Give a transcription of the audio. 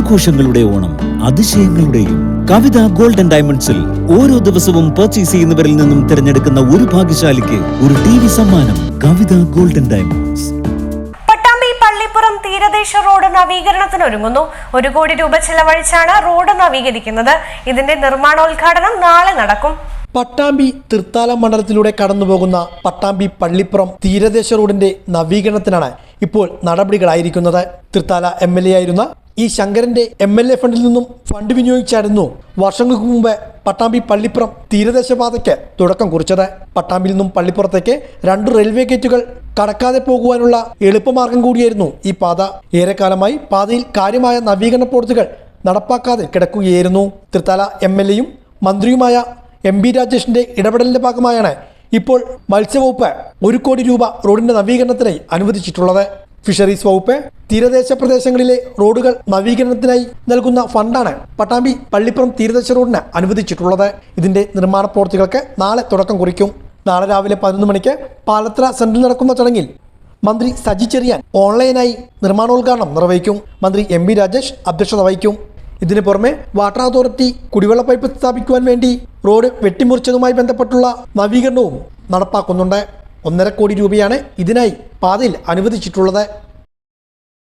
ആഘോഷങ്ങളുടെ ഓണം അതിശയങ്ങളുടെയും. കവിത ഗോൾഡൻ ഡയമണ്ട്സിൽ ഓരോ ദിവസവും പർച്ചേസ് ചെയ്യുന്നവരിൽ നിന്നും തിരഞ്ഞെടുക്കുന്ന ഒരു ഭാഗ്യശാലിക്ക് ഒരു ടി വി സമ്മാനം കവിത ഗോൾഡൻ ഡയമണ്ട്സ്. പട്ടാമ്പി പള്ളിപ്പുറം തീരദേശ റോഡ് നവീകരണത്തിന് ഒരുങ്ങുന്നു ഒരു കോടി രൂപ ചെലവഴിച്ചാണ് റോഡ് നവീകരിക്കുന്നത്. ഇതിന്റെ നിർമ്മാണോദ്ഘാടനം നാളെ നടക്കും. പട്ടാമ്പി തൃത്താല മണ്ഡലത്തിലൂടെ കടന്നുപോകുന്ന പട്ടാമ്പി പള്ളിപ്പുറം തീരദേശ റോഡിന്റെ നവീകരണത്തിനാണ് ഇപ്പോൾ നടപടികളായിരിക്കുന്നത്. തൃത്താല എം എൽ എ ആയിരുന്ന ഈ ശങ്കരന്റെ എം എൽ എ ഫണ്ടിൽ നിന്നും ഫണ്ട് വിനിയോഗിച്ചായിരുന്നു വർഷങ്ങൾക്ക് മുമ്പ് പട്ടാമ്പി പള്ളിപ്പുറം തീരദേശപാതയ്ക്ക് തുടക്കം കുറിച്ചത്. പട്ടാമ്പിയിൽ നിന്നും പള്ളിപ്പുറത്തേക്ക് രണ്ട് റെയിൽവേ ഗേറ്റുകൾ കടക്കാതെ പോകുവാനുള്ള എളുപ്പമാർഗം കൂടിയായിരുന്നു ഈ പാത. ഏറെക്കാലമായി പാതയിൽ കാര്യമായ നവീകരണ പ്രവൃത്തികൾ നടപ്പാക്കാതെ കിടക്കുകയായിരുന്നു. തൃത്താല എം എൽ എയും മന്ത്രിയുമായ എം ബി രാജേഷിന്റെ ഇടപെടലിന്റെ ഭാഗമായാണ് ഇപ്പോൾ മത്സ്യവകുപ്പ് ഒരു കോടി രൂപ റോഡിന്റെ നവീകരണത്തിനായി അനുവദിച്ചിട്ടുള്ളത്. ഫിഷറീസ് വകുപ്പ് തീരദേശ പ്രദേശങ്ങളിലെ റോഡുകൾ നവീകരണത്തിനായി നൽകുന്ന ഫണ്ടാണ് പട്ടാമ്പി പള്ളിപ്പുറം തീരദേശ റോഡിന് അനുവദിച്ചിട്ടുള്ളത്. ഇതിന്റെ നിർമ്മാണ പ്രവൃത്തികൾക്ക് നാളെ തുടക്കം കുറിക്കും. നാളെ രാവിലെ പതിനൊന്ന് മണിക്ക് പാലത്ര സെന്ററിൽ നടക്കുന്ന ചടങ്ങിൽ മന്ത്രി സജി ചെറിയാൻ ഓൺലൈനായി നിർമ്മാണോദ്ഘാടനം നിർവഹിക്കും. മന്ത്രി എം ബി രാജേഷ് അധ്യക്ഷത വഹിക്കും. ഇതിനു പുറമെ വാട്ടർ അതോറിറ്റി കുടിവെള്ള പൈപ്പ് സ്ഥാപിക്കുവാൻ വേണ്ടി റോഡ് വെട്ടിമുറിച്ചതുമായി ബന്ധപ്പെട്ടുള്ള നവീകരണവും നടപ്പാക്കുന്നുണ്ട്. ഒന്നര കോടി രൂപയാണ് ഇതിനായി പാതയിൽ അനുവദിച്ചിട്ടുള്ളത്.